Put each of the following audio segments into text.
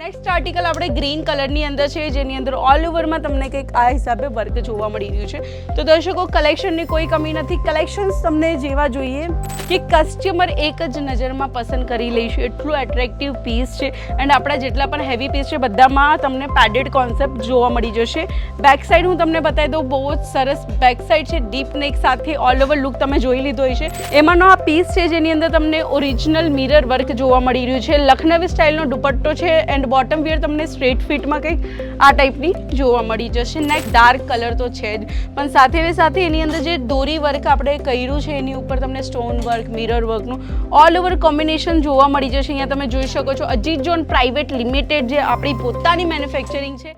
Next article આપણે green કલરની અંદર છે, જેની અંદર ઓલ ઓવરમાં તમને કંઈક આ હિસાબે વર્ક જોવા મળી રહ્યું છે. તો દર્શકો કલેક્શનની કોઈ કમી નથી. કલેક્શન્સ તમને જેવા જોઈએ કે કસ્ટમર એક જ નજરમાં પસંદ કરી લઈશું એટલું એટ્રેક્ટિવ પીસ છે. એન્ડ આપણા જેટલા પણ હેવી પીસ છે, બધામાં તમને પેડેડ કોન્સેપ્ટ જોવા મળી જશે. બેક સાઇડ હું તમને બતાવી દઉં, બહુ જ સરસ બેક સાઇડ છે. ડીપ નેક સાથે ઓલ ઓવર લુક તમે જોઈ લીધો હશે. એમાંનો આ પીસ છે, જેની અંદર તમને ઓરિજિનલ મિરર વર્ક જોવા મળી રહ્યું છે. લખનવી સ્ટાઇલનો દુપટ્ટો છે એન્ડ બોટમ વેર તમને સ્ટ્રેટ ફિટમાં કંઈક આ ટાઈપની જોવા મળી જશે. નેક ડાર્ક કલર તો છે જ. પણ સાથે સાથે એની અંદર જે દોરી વર્ક આપણે કર્યું છે, એની ઉપર તમને સ્ટોન વર્ક મિરર વર્કનું ઓલ ઓવર કોમ્બિનેશન જોવા મળી જશે. અહીંયા તમે જોઈ શકો છો. અજીત જોન પ્રાઇવેટ લિમિટેડ જે આપણી પોતાની મેન્યુફેક્ચરિંગ છે.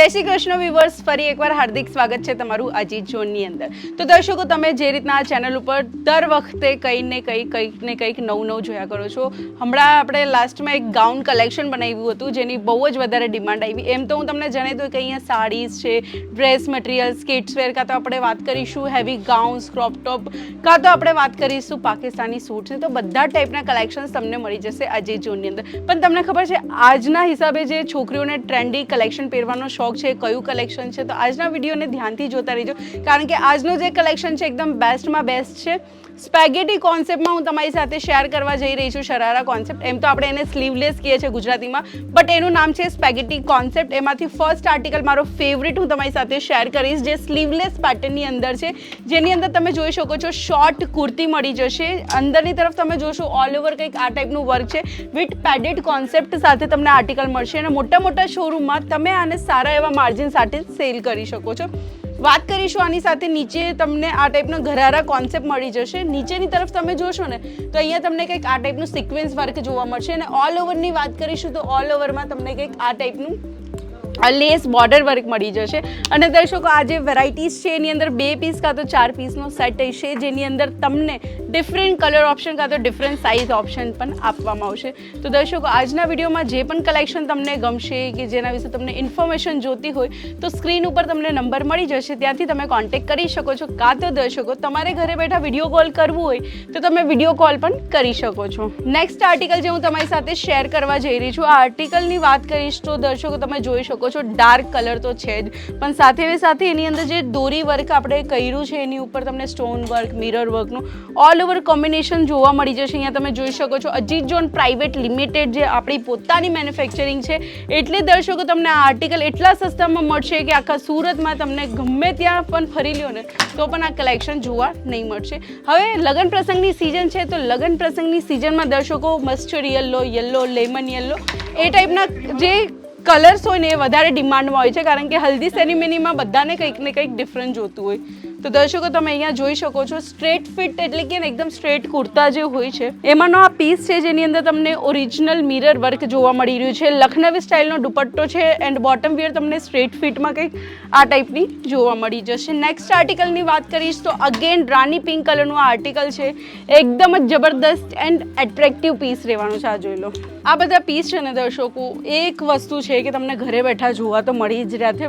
જય શ્રી કૃષ્ણ વિવર્સ ફરી એકવાર હાર્દિક સ્વાગત છે તમારું અજીત ઝોનની અંદર. તો દર્શકો, તમે જે રીતના આ ચેનલ ઉપર દર વખતે કંઈ ને કંઈ, કંઈક ને કંઈક નવું નવું જોયા કરો છો, હમણાં આપણે લાસ્ટમાં એક ગાઉન કલેક્શન બનાવ્યું હતું, જેની બહુ જ વધારે ડિમાન્ડ આવી. એમ તો હું તમને જણાવી દઉં કે અહીંયા સાડીઝ છે ડ્રેસ મટીરિયલ્સ કિડ્સ વેર કાં તો આપણે વાત કરીશું હેવી ગાઉન્સ ક્રોપ ટોપ કાં તો આપણે વાત કરીશું પાકિસ્તાની સૂટ છે તો બધા ટાઈપના કલેક્શન્સ તમને મળી જશે અજીત ઝોનની અંદર. પણ તમને ખબર છે, આજના હિસાબે જે છોકરીઓને ટ્રેન્ડી કલેક્શન પહેરવાનો શોખ છે, કયું કલેક્શન છે, તો આજના વિડીયોને ધ્યાનથી જોતા રહેજો. કારણ કે આજનું જે કલેક્શન છે, એકદમ બેસ્ટમાં બેસ્ટ છે. સ્પેગેટી કોન્સેપ્ટમાં હું તમારી સાથે શેર કરવા જઈ રહી છું શરારા કોન્સેપ્ટ એમ તો આપણે એને સ્લીવલેસ કહીએ છીએ ગુજરાતીમાં. બટ એનું નામ છે સ્પેગેટી કોન્સેપ્ટ એમાંથી ફર્સ્ટ આર્ટિકલ મારો ફેવરિટ હું તમારી સાથે શેર કરીશ, જે સ્લીવલેસ પેટર્નની અંદર છે. જેની અંદર તમે જોઈ શકો છો શોર્ટ કુર્તી મળી જશે. અંદરની તરફ તમે જોશો ઓલ ઓવર કંઈક આ ટાઈપનું વર્ક છે. વિથ પેડેડ કોન્સેપ્ટ સાથે તમને આર્ટિકલ મળશે. અને મોટા મોટા શોરૂમમાં તમે આને સારા એવા માર્જિન સાથે સેલ કરી શકો છો. વાત કરીશું આની સાથે, નીચે તમને આ ટાઈપનો ઘરારા કોન્સેપ્ટ મળી જશે. નીચેની તરફ તમે જોશો ને, તો અહીંયા તમને કંઈક આ ટાઈપનું સિક્વન્સ વર્ક જોવા મળશે. અને ઓલ ઓવરની વાત કરીશું તો ઓલ ઓવરમાં તમને કંઈક આ ટાઈપનું લેસ બોર્ડર વર્ક મળી જશે. અને દર્શકો, આ જે વેરાયટીઝ છે, એની અંદર બે પીસ કાં તો ચાર પીસનો સેટ હશે, જેની અંદર તમને ડિફરન્ટ કલર ઓપ્શન કાં તો ડિફરન્ટ સાઇઝ ઓપ્શન પણ આપવામાં આવશે. તો દર્શકો, આજના વિડીયોમાં જે પણ કલેક્શન તમને ગમશે કે જેના વિશે તમને ઇન્ફોર્મેશન જોતી હોય, તો સ્ક્રીન ઉપર તમને નંબર મળી જશે. ત્યાંથી તમે કોન્ટેક કરી શકો છો. કાં તો દર્શકો, તમારે ઘરે બેઠા વીડિયો કોલ કરવું હોય, તો તમે વીડિયો કોલ પણ કરી શકો છો. નેક્સ્ટ આર્ટિકલ જે હું તમારી સાથે શેર કરવા જઈ રહી છું, આ આર્ટિકલની વાત કરીશ તો દર્શકો, તમે જોઈ શકો છો ડાર્ક કલર તો છે જ. પણ સાથે સાથે એની અંદર જે દોરી વર્ક આપણે કર્યું છે, એની ઉપર તમને સ્ટોન વર્ક મિરર વર્કનું ઓલ ઓવર કોમ્બિનેશન જોવા મળી જશે. અહીંયા તમે જોઈ શકો છો, અજીત જોન પ્રાઇવેટ લિમિટેડ જે આપણી પોતાની મેન્યુફેક્ચરિંગ છે, એટલે દર્શકો તમને આ આર્ટિકલ એટલા સસ્તામાં મળશે કે આખા સુરતમાં તમને ગમે ત્યાં પણ ફરી લ્યો ને, તો પણ આ કલેક્શન જોવા નહીં મળશે. હવે લગ્ન પ્રસંગની સિઝન છે, તો લગ્ન પ્રસંગની સિઝનમાં દર્શકો mustard yellow yellow lemon yellow એ ટાઈપના જે કલર્સ હોય ને એ વધારે ડિમાન્ડમાં હોય છે, કારણ કે હલ્દી સેરેમનીમાં બધાને કંઈક ને કંઈક ડિફરન્ટ જોતું હોય. તો દર્શકો, તમે અહીંયા જોઈ શકો છો સ્ટ્રેટ ફિટ એટલે કે એકદમ સ્ટ્રેટ કુર્તા જે હોય છે, એમાંનો આ પીસ છે જેની અંદર તમને ઓરિજિનલ મિરર વર્ક જોવા મળી રહ્યું છે. લખનવી સ્ટાઇલનો દુપટ્ટો છે એન્ડ બોટમ વેર તમને સ્ટ્રેટ ફિટમાં કંઈક આ ટાઈપની જોવા મળી જશે. નેક્સ્ટ આર્ટિકલની વાત કરીશ તો અગેન રાની પિંક કલરનું આ આર્ટિકલ છે. એકદમ જ જબરદસ્ત એન્ડ એટ્રેક્ટિવ પીસ રહેવાનું છે, આ જોઈ લો. આ બધા પીસ છે ને દર્શકો, એક વસ્તુ છે કે તમને ઘરે બેઠા જોવા તો મળી જ રહ્યા છે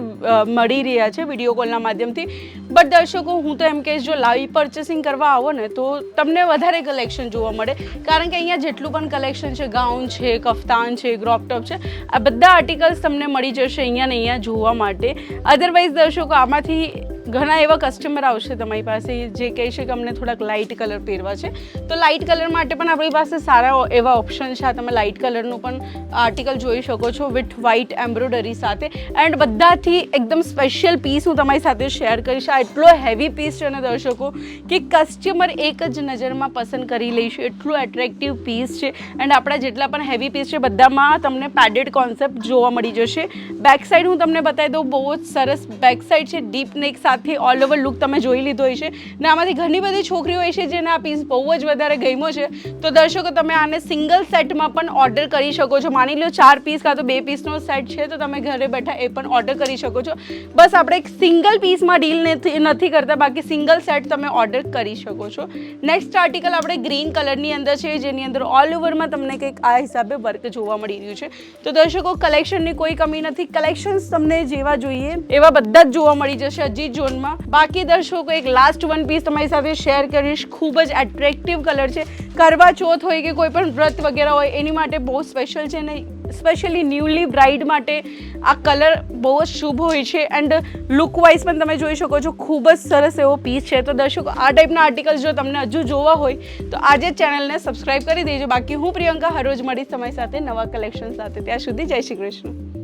મળી રહ્યા છે વીડિયો કોલના માધ્યમથી. બટ દર્શકો, હું તો એમ કહીશ, જો લાઈવ પર્ચેસિંગ કરવા આવો ને, તો તમને વધારે કલેક્શન જોવા મળે. કારણ કે અહીંયા જેટલું પણ કલેક્શન છે ગાઉન છે, કફતાન છે ક્રોપટોપ છે, આ બધા આર્ટિકલ્સ તમને મળી જશે અહીંયા ને અહીંયા જોવા માટે. અધરવાઇઝ દર્શકો, આમાંથી ઘણા એવા કસ્ટમર આવશે તમારી પાસે જે કહેશે કે અમને થોડાક લાઇટ કલર પહેરવા છે. તો લાઇટ કલર માટે પણ આપણી પાસે સારા એવા ઓપ્શન છે. આ તમે લાઇટ કલરનું પણ આર્ટિકલ જોઈ શકો છો વિથ વ્હાઇટ એમ્બ્રોડરી સાથે. એન્ડ બધાથી એકદમ સ્પેશિયલ પીસ હું તમારી સાથે શેર કરીશ. આ એટલો હેવી પીસ છે ને દર્શકો, કે કસ્ટમર એક જ નજરમાં પસંદ કરી લઈશું એટલું એટ્રેક્ટિવ પીસ છે. એન્ડ આપણા જેટલા પણ હેવી પીસ છે, બધામાં તમને પેડેડ કોન્સેપ્ટ જોવા મળી જશે. બેક સાઇડ હું તમને બતાવી દઉં, બહુ જ સરસ બેક સાઇડ છે. ડીપ નેક સાથે ઓલ ઓવર લુક તમે જોઈ લીધો હોય છે ને આમાંથી ઘણી બધી છોકરીઓ હોય છે જેને આ પીસ બહુ જ વધારે ગમ્યો છે. તો દર્શકો, તમે આને સિંગલ સેટમાં પણ ઓર્ડર કરી શકો છો. માની લો ચાર પીસ કાં તો બે પીસનો સેટ છે, તો તમે ઘરે બેઠા એ પણ ઓર્ડર કરી શકો છો. બસ આપણે એક સિંગલ પીસમાં ડીલ નથી કરતા. બાકી સિંગલ સેટ તમે ઓર્ડર કરી શકો છો. નેક્સ્ટ આર્ટિકલ આપણે ગ્રીન કલરની અંદર છે, જેની અંદર ઓલ ઓવરમાં તમને કંઈક આ હિસાબે વર્ક જોવા મળી રહ્યું છે. તો દર્શકો કલેક્શનની કોઈ કમી નથી. કલેક્શન્સ તમને જેવા જોઈએ, એવા બધા જ જોવા મળી જશે. અજીત જોન ટોનમાં બાકી દર્શકો, એક લાસ્ટ વન પીસ તમારી સાથે શેર કરીશ. ખૂબ જ એટ્રેક્ટિવ કલર છે. કરવા ચોથ હોય કે કોઈ પણ વ્રત વગેરે હોય, એની માટે બહુ સ્પેશિયલ છે ને સ્પેશિયલી ન્યૂલી બ્રાઇડ માટે આ કલર બહુ જ શુભ હોય છે. એન્ડ લુકવાઇઝ પણ તમે જોઈ શકો છો, ખૂબ જ સરસ એવો પીસ છે. તો દર્શકો, આ ટાઈપના આર્ટિકલ જો તમને હજુ જોવા હોય, તો આજે જ ચેનલને સબસ્ક્રાઈબ કરી દેજો. બાકી હું પ્રિયંકા હરોજ મળીશ તમારી સાથે નવા કલેક્શન સાથે. ત્યાં સુધી જય શ્રી કૃષ્ણ.